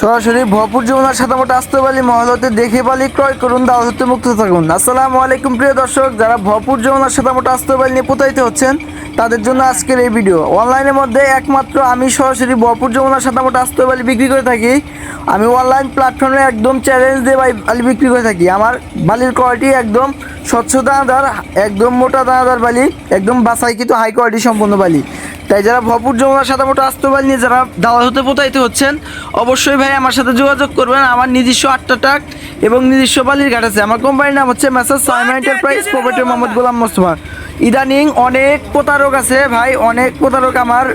সরাসরি ভরপুর যমুনার সাথে মোটা আসতে পারি মহলতে দেখে পালি ক্রয় করুন, দাওয়াত হতে মুক্ত থাকুন। আসসালামু আলাইকুম, প্রিয় দর্শক, যারা ভরপুর যমুনার সাথে মোটা আসতে পারি নিয়ে প্রতারিত হচ্ছেন, তাদের জন্য আজকের এই ভিডিও। অনলাইনের মধ্যে একমাত্র আমি সরাসরি ভরপুর যমুনার সাথে মোটা আসতে পারি বিক্রি করে থাকি। আমি অনলাইন প্ল্যাটফর্মে একদম চ্যালেঞ্জ দিয়ে বালি বিক্রি করে থাকি। আমার বালির কোয়ালিটি একদম স্বচ্ছ দানাদার, একদম মোটা দানাদার বালি, একদম বাসাইকৃত হাই কোয়ালিটি সম্পন্ন বালি। তাই যারা ভরপুর যমুনার সাথে মোটা আসতে পারেন নিয়ে যারা দাওয়া হতে প্রতারিত হচ্ছেন অবশ্যই ভাই আমার সাথে যোগাযোগ করবেন। আমার নিজস্ব আটটা টাক এবং নিজস্ব বালির ঘাট আছে। আমার কোম্পানির নাম হচ্ছে messrs Saima enterprise proprietor Mohammad Golam Mostafa ইদানিং অনেক প্রতারক আছে ভাই অনেক প্রতারক আমার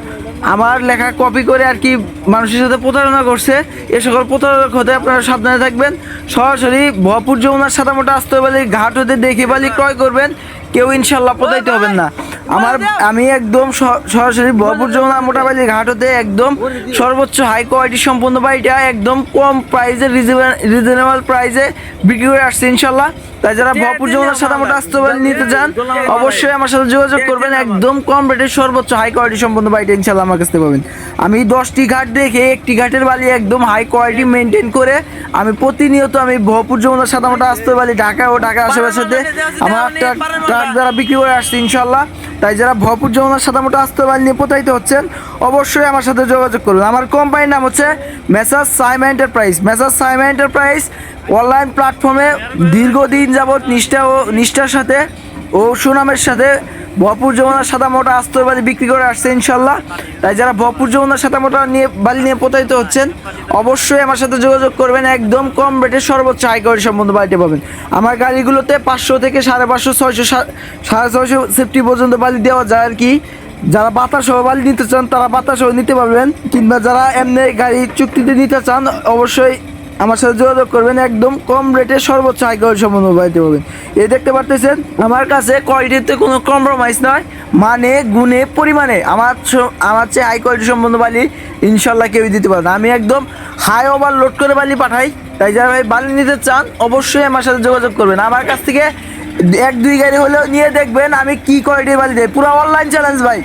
আমার লেখা কপি করে আর কি মানুষের সাথে প্রতারণা করছে। এ সকল প্রতারক হতে আপনারা সাবধানে থাকবেন। সরাসরি ভরপুর যমুনার সাদা মোটা আসতে বালি ঘাট হতে দেখে বালি ক্রয় করবেন। কেউ ইনশাল্লাহ প্রতারিত হবেন না। আমার আমি একদম সরাসরি বহপুর যমুনা মোটাবালি ঘাট হতে একদম সর্বোচ্চ হাই কোয়ালিটি সম্পন্ন বাড়িটা একদম কম প্রাইসে রিজনেবল প্রাইজে বিক্রি করে আসছে ইনশাল্লাহ। তাই যারা ভরপুর যমুনার সাদা মোটা আসতে নিতে চান অবশ্যই আমার সাথে যোগাযোগ করবেন একদম কম রেটের সর্বোচ্চ হাই কোয়ালিটি সম্পন্ন বাড়িটা ইনশাল্লাহ আমার কাছ পাবেন। আমি দশটি ঘাট দেখে একটি ঘাটের বালি একদম হাই কোয়ালিটি মেনটেন করে আমি প্রতিনিয়ত আমি ভরপুর যমুনার সাদা মোটা আসতে পারি ঢাকা ও ঢাকা আশেপাশেতে আমার একটা ট্রাক দ্বারা বিক্রি করে আসছি ইনশাল্লাহ তাই যারা ভরপুর যমুনার সাদা মোটা আসতে পারেন নিয়ে প্রতারিত হচ্ছেন অবশ্যই আমার সাথে যোগাযোগ করুন আমার কোম্পানির নাম হচ্ছে messrs Saima enterprise. Messrs Saima enterprise online প্ল্যাটফর্মে দীর্ঘদিন যাবৎ নিষ্ঠা ও নিষ্ঠার সাথে ও সুনামের সাথে ভরপুর যমুনার সাদা মোটা আস্তর বিক্রি করে আসছে ইনশাল্লাহ। তাই যারা ভরপুর যমুনার সাদা মোটা নিয়ে বালি নিয়ে প্রতারিত হচ্ছেন, অবশ্যই আমার সাথে যোগাযোগ করবেন। একদম কম রেটে সর্বোচ্চ হাই কোয়ালিটি সম্বন্ধে বালিতে পাবেন। আমার গাড়িগুলোতে পাঁচশো থেকে সাড়ে পাঁচশো, ছয়শো সাড়ে ছয়শো সেফটি পর্যন্ত বালি দেওয়া যায় আর কি। যারা বাতাস বালি নিতে চান, তারা বাতাস নিতে পারবেন। কিংবা যারা এমনি গাড়ি চুক্তিতে নিতে চান, অবশ্যই আমার সাথে যোগাযোগ করবেন একদম কম রেটে সর্বোচ্চ হাই কোয়ালিটি সম্পন্ন বাড়িতে পাবেন এই দেখতে পারতেছেন, আমার কাছে কোয়ালিটিতে কোনো কম্প্রোমাইজ নয় মানে গুণে, পরিমাণে। আমার আমার চেয়ে হাই কোয়ালিটি সম্পন্ন বালি ইনশাল্লাহ কেউ দিতে পারে আমি একদম হাই ওভার লোড করে বালি পাঠাই। তাই যারা ভাই বালি নিতে চান, অবশ্যই আমার সাথে যোগাযোগ করবেন। আমার কাছ থেকে এক, দুই গাড়ি হলেও নিয়ে দেখবেন আমি কি কোয়ালিটির বালি দেই পুরো অনলাইন চ্যালেঞ্জ ভাই।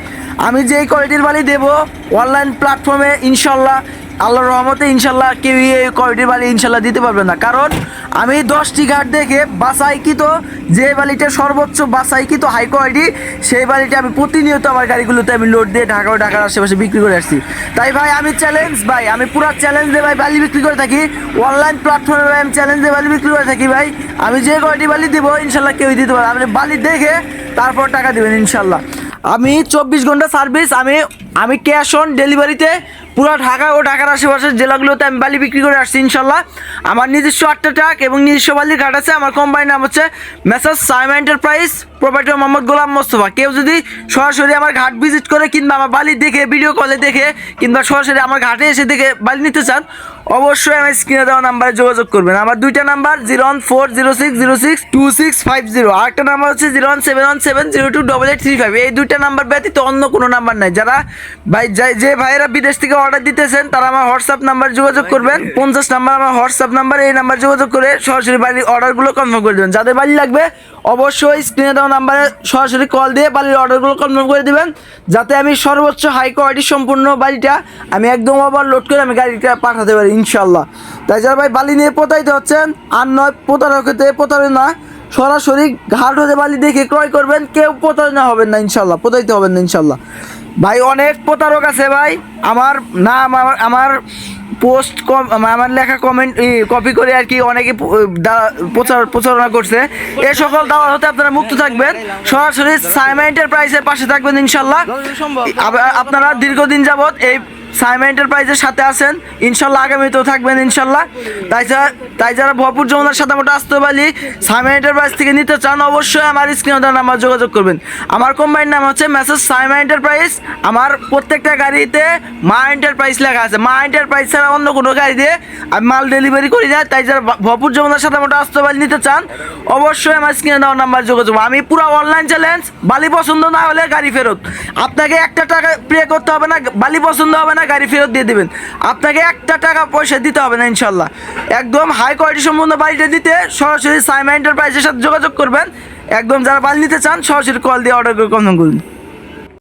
আমি যেই কোয়ালিটির বালি দেবো অনলাইন প্ল্যাটফর্মে ইনশাল্লাহ আল্লাহর রহমতে ইনশাল্লাহ কেউ এই কোয়ালিটির বালি ইনশাল্লাহ দিতে পারবে না। কারণ আমি দশটি ঘাট দেখে বাসাইকৃত যে বালিটা সর্বোচ্চ বাসাইকৃত হাই কোয়ালিটি সেই বালিটা আমি প্রতিনিয়ত আমার গাড়িগুলোতে আমি লোড দিয়ে ঢাকা ও ঢাকার আশেপাশে বিক্রি করে আসছি। তাই ভাই, আমি চ্যালেঞ্জ ভাই, আমি পুরো চ্যালেঞ্জ দিয়ে ভাই বালি বিক্রি করে থাকি। অনলাইন প্ল্যাটফর্মে ভাই আমি চ্যালেঞ্জ দিয়ে বালি বিক্রি করে থাকি ভাই। আমি যে কোয়ালিটি বালি দিব, ইনশাল্লাহ কেউই দিতে পারবে। আপনি বালি দেখে তারপর টাকা দিবেন ইনশাল্লাহ। আমি চব্বিশ ঘণ্টা সার্ভিস আমি আমি ক্যাশ অন ডেলিভারিতে পুরো ঢাকা ও ঢাকার আশেপাশের জেলাগুলোতে আমি বালি বিক্রি করে আসছি, ইনশাল্লাহ। আমার নিজস্ব আটটা ট্রাক এবং নিজস্ব বালির ঘাট আছে। আমার কোম্পানির নাম হচ্ছে messrs Saim enterprise proprietor Mohammad Golam Mostafa. কেউ যদি সরাসরি আমার ঘাট ভিজিট করে কিংবা আমার বালি দেখে ভিডিও কলে দেখে, কিংবা সরাসরি আমার ঘাটে এসে দেখে বালি নিতে চান, অবশ্যই আমার স্ক্রিনে দেওয়া নাম্বারে যোগাযোগ করবেন। আমার দুইটা number zero one four zero six zero six two six five zero আরেকটা নাম্বার হচ্ছে zero one seven one seven zero two double eight three five এই দুইটা নাম্বার ব্যতীত অন্য কোনো নাম্বার নাই। যারা ভাই যাই- যে ভাইয়েরা বিদেশ থেকে অর্ডার দিতেছেন তারা আমার হোয়াটসঅ্যাপ নাম্বার যোগাযোগ করবেন। পঞ্চাশ নাম্বার আমার হোয়াটসঅ্যাপ নাম্বার এই নাম্বার যোগাযোগ করে সরাসরি বাড়ির অর্ডারগুলো কনফার্ম করে দেবেন। যাদের বাড়ি লাগবে অবশ্যই স্ক্রিনে দেওয়া নাম্বারে সরাসরি কল দিয়ে বাড়ির অর্ডারগুলো কনফার্ম করে দেবেন। যাতে আমি সর্বোচ্চ হাই কোয়ালিটি সম্পূর্ণ বাড়িটা আমি একদম ওভারলোড করে আমি গাড়িটা পাঠাতে পারি ইনশাল্লাহ তাই যারা ভাই বালি নিয়ে প্রতারিত হচ্ছেন আর নয় প্রতারক হতে প্রতারণা সরাসরি ঘাট হতে বালি দেখে ক্রয় করবেন কেউ প্রতারণা হবেন না ইনশাল্লাহ প্রতারিত হবেন না ইনশাল্লাহ ভাই অনেক প্রতারক আছে ভাই। আমার নাম আমার আমার পোস্ট কম আমার লেখা কমেন্ট কপি করে আর কি অনেকে প্রচার প্রচারণা করছে। এ সকল দাওয়া হতে আপনারা মুক্ত থাকবেন। সরাসরি সাইমা এন্টারপ্রাইজের পাশে থাকবেন ইনশাল্লাহ। আপনারা দীর্ঘদিন যাবত এই সাইমা এন্টারপ্রাইজের সাথে আছেন। ইনশাল্লাহ আগামীতেও থাকবেন, ইনশাল্লাহ। তাই তাই যারা ভরপুর যমুনার সাথে মোটা আসতে পারি সাইমা এন্টারপ্রাইজ থেকে নিতে চান, অবশ্যই আমার স্ক্রিনে দেওয়া নাম্বার যোগাযোগ করবেন। আমার কোম্পানির নাম হচ্ছে মেসেজ সাইমা এন্টারপ্রাইজ আমার প্রত্যেকটা গাড়িতে মা এন্টারপ্রাইজ লেখা আছে। মা এন্টারপ্রাইজ ছাড়া অন্য কোনো গাড়ি দিয়ে আমি মাল ডেলিভারি করি না। তাই যারা ভরপুর যমুনার সাথে মোটা আসতে পারি নিতে চান, অবশ্যই আমার স্ক্রিনে দেওয়া নাম্বার যোগাযোগ আমি পুরো অনলাইন চ্যালেঞ্জ বালি পছন্দ না হলে গাড়ি ফেরত। আপনাকে একটা টাকা পে করতে হবে না, বালি পছন্দ হবে না গাড়ি ফেরত দিয়ে দেবেন। আপনাকে একটা টাকা পয়সা দিতে হবে না, ইনশাল্লাহ। একদম হাই কোয়ালিটি সম্পূর্ণ বাড়িটা দিতে সরাসরি সাইমা এন্টারপ্রাইজের সাথে যোগাযোগ করবেন। একদম যারা বাড়ি নিতে চান, সরাসরি কল দিয়ে অর্ডার করে কনফার্ম করুন।